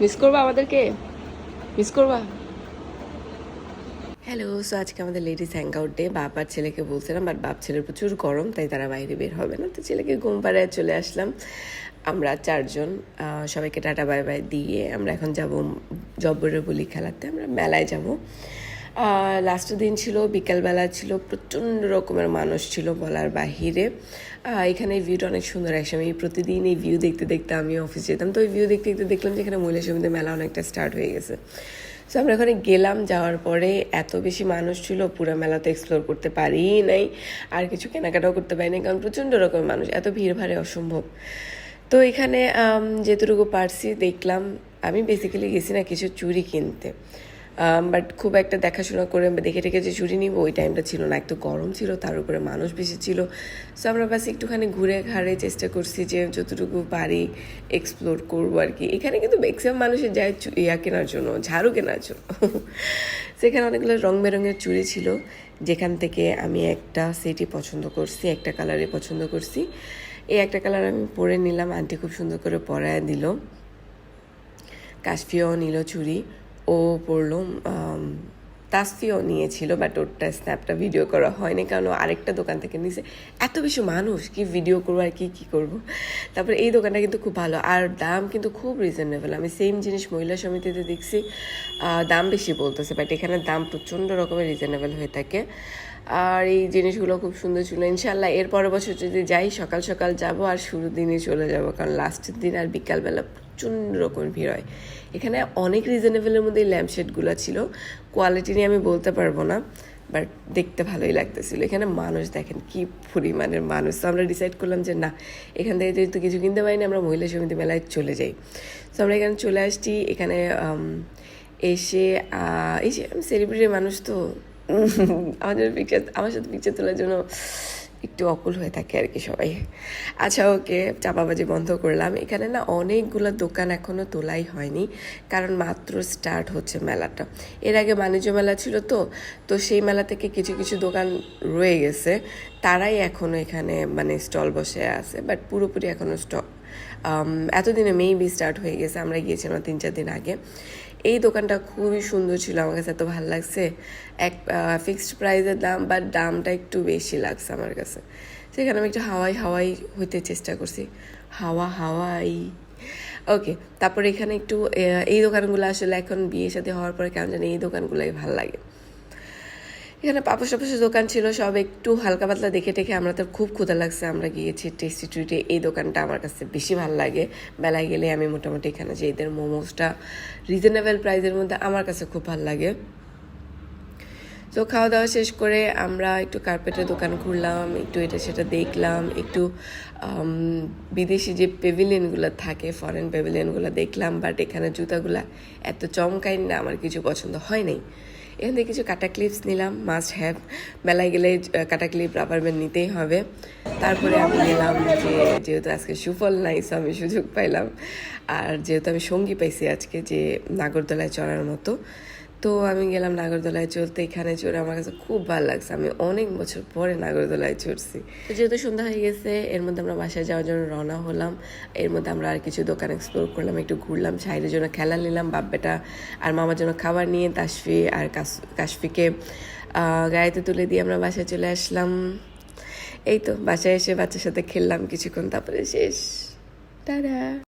Miss করবা আমাদেরকে? Miss করবা? হ্যালো সো আজকে আমাদের লেডিস হ্যাং আউট ডে বাপ আর ছেলেকে বলছিলাম বাট বাপ ছেলের প্রচুর গরম, তাই তারা বাইরে বের হবে না। তো ছেলেকে ঘুম পাড়ায় চলে আসলাম। আমরা চারজন সবাইকে টাটা বাই বাই দিয়ে আমরা এখন যাব জব্বরের বলি খেলাতে। আমরা মেলায় যাব। লাস্টের দিন ছিল, বিকালবেলা ছিল, প্রচণ্ড রকমের মানুষ ছিল বলার বাহিরে। এখানে ভিউটা অনেক সুন্দর একসময় আমি প্রতিদিন এই ভিউ দেখতে দেখতে আমি অফিস যেতাম। তো ওই ভিউ দেখতে দেখতে দেখলাম যে এখানে মহিলা সমিতি মেলা অনেকটা স্টার্ট হয়ে গেছে। সো আমরা ওখানে গেলাম, যাওয়ার পরে এত বেশি মানুষ ছিল, পুরো মেলাতে এক্সপ্লোর করতে পারি নাই। আর কিছু কেনাকাটাও করতে পারি নাই কারণ প্রচণ্ড রকমের মানুষ, এত ভিড় ভাড়ে অসম্ভব। তো এখানে যেটুকু পারছি দেখলাম, আমি বেসিক্যালি গেছি না কিছু চুরি কিনতে। বাট খুব একটা দেখাশোনা করে দেখে টেকে যে চুরি নিব, ওই টাইমটা ছিল না, একটু গরম ছিল, তার উপরে মানুষ বেশি ছিল। সো আমরা বাস একটুখানি ঘুরে ঘাড়ে চেষ্টা করছি যে যতটুকু পারি এক্সপ্লোর করব আর কি। এখানে কিন্তু ম্যাক্সিমাম মানুষের যায় ইয়া কেনার জন্য, ঝাড়ু কেনার জন্য। সেখানে অনেকগুলো রং বেরঙের চুড়ি ছিল, যেখান থেকে আমি একটা সেটই পছন্দ করছি, একটা কালারে পছন্দ করছি। এই একটা কালার আমি পরে নিলাম, আন্টি খুব সুন্দর করে পরায় দিল। কাশফিও নিল চুরি ও পড়ল তাসফিও নিয়েছিল বাট ওরটা স্ন্যাপটা ভিডিও করা হয়নি, কারণ আরেকটা দোকান থেকে নিছে। এত বেশি মানুষ, কি ভিডিও করব আর কি কি করব? তারপরে এই দোকানটা কিন্তু খুব ভালো, আর দাম কিন্তু খুব রিজনেবল আমি সেম জিনিস মহিলা সমিতিতে দেখছি দাম বেশি বলতেছে বাট এখানে দাম প্রচণ্ড রকমের রিজনেবল হয়ে থাকে। আর এই জিনিসগুলো খুব সুন্দর ছিল। ইনশাল্লাহ এর পরের বছর যদি যাই, সকাল সকাল যাব আর শুরু দিনে চলে যাব, কারণ লাস্টের দিন আর বিকালবেলা প্রচণ্ড রকম ভিড় হয়। এখানে অনেক রিজনেবলের মধ্যে ল্যাম্পশেডগুলো ছিল। কোয়ালিটি নিয়ে আমি বলতে পারব না বাট দেখতে ভালোই লাগতেছিল। এখানে মানুষ দেখেন কি পরিমাণের মানুষ। তো আমরা ডিসাইড করলাম যে না, এখান থেকে যেহেতু কিছু কিনতে পারি না আমরা মহিলা সমিতি মেলায় চলে যাই। তো আমরা এখানে চলে আসছি। এখানে এসে এই যে আমি সেলিব্রিটি মানুষ তো, আমাদের পিকচার আমার সাথে পিকচার তোলার জন্য একটু অকুল হয়ে থাকে আর কি সবাই। আচ্ছা ওকে চাপাবাজি বন্ধ করলাম। এখানে না অনেকগুলো দোকান এখনও তোলাই হয়নি, কারণ মাত্র স্টার্ট হচ্ছে মেলাটা। এর আগে বাণিজ্য মেলা ছিল তো তো সেই মেলা থেকে কিছু কিছু দোকান রয়ে গেছে। তারাই এখনও এখানে মানে স্টল বসে আছে বাট পুরোপুরি এখনও স্টক এতদিনে মেবি স্টার্ট হয়ে গেছে, আমরা গিয়েছিলাম তিন চার দিন আগে। এই দোকানটা খুবই সুন্দর ছিল, আমার কাছে এত ভালো লাগছে। এক ফিক্সড প্রাইসের দাম বাট দামটা একটু বেশি লাগছে আমার কাছে। সেখানে আমি একটু হাওয়াই হাওয়াই হইতে চেষ্টা করছি। হাওয়া হাওয়াই। ওকে তারপরে এখানে একটু এই দোকানগুলো আসলে এখন বিয়ে সাথে হওয়ার পরে কেমন জানি এই দোকানগুলোই ভালো লাগে। এখানে পাপোশ টাপোশের দোকান ছিল, সব একটু হালকা পাতলা দেখে টেখে আমরা তো খুব ক্ষুধা লাগছে। আমরা গিয়েছি টেস্টি টুইটে এই দোকানটা আমার কাছে বেশি ভালো লাগে। বেলায় গেলে আমি মোটামুটি এখানে যে এদের মোমোসটা রিজনেবল প্রাইসের মধ্যে আমার কাছে খুব ভালো লাগে। তো খাওয়া দাওয়া শেষ করে আমরা একটু কার্পেটের দোকান ঘুরলাম, একটু এটা সেটা দেখলাম, একটু বিদেশি যে পেভিলিয়নগুলো থাকে ফরেন পেভিলিয়নগুলো দেখলাম বাট এখানে জুতাগুলা এত চমকাই না, আমার কিছু পছন্দ হয় নাই। এখান থেকে কিছু কাটা ক্লিপস নিলাম মাস্ট হ্যাভ বেলায় গেলে কাটা ক্লিপ রাবার ব্যান্ড নিতেই হবে। তারপরে আমি গেলাম যে, যেহেতু আজকে সুফল নাই আমি সুযোগ পাইলাম। আর যেহেতু আমি সঙ্গী পাইছি আজকে যে, নাগরদোলায় চড়ার মতো তো আমি গেলাম নাগরদোলায় চড়তে। এখানে চড়ে আমার কাছে খুব ভালো লাগছে। আমি অনেক বছর পরে নাগরদোলায় চড়ছি। যেহেতু সন্ধ্যা হয়ে গেছে, এর মধ্যে আমরা বাসায় যাওয়ার জন্য রওনা হলাম। এর মধ্যে আমরা আর কিছু দোকান এক্সপ্লোর করলাম, একটু ঘুরলাম সাইডের জন্য খেলা নিলাম বাপ্পেটা আর মামার জন্য খাবার নিয়ে, তাসফি আর কাশফিকে গাড়িতে তুলে দিয়ে আমরা বাসায় চলে আসলাম। এই তো, বাসায় এসে বাচ্চার সাথে খেললাম কিছুক্ষণ, তারপরে শেষ। টাটা।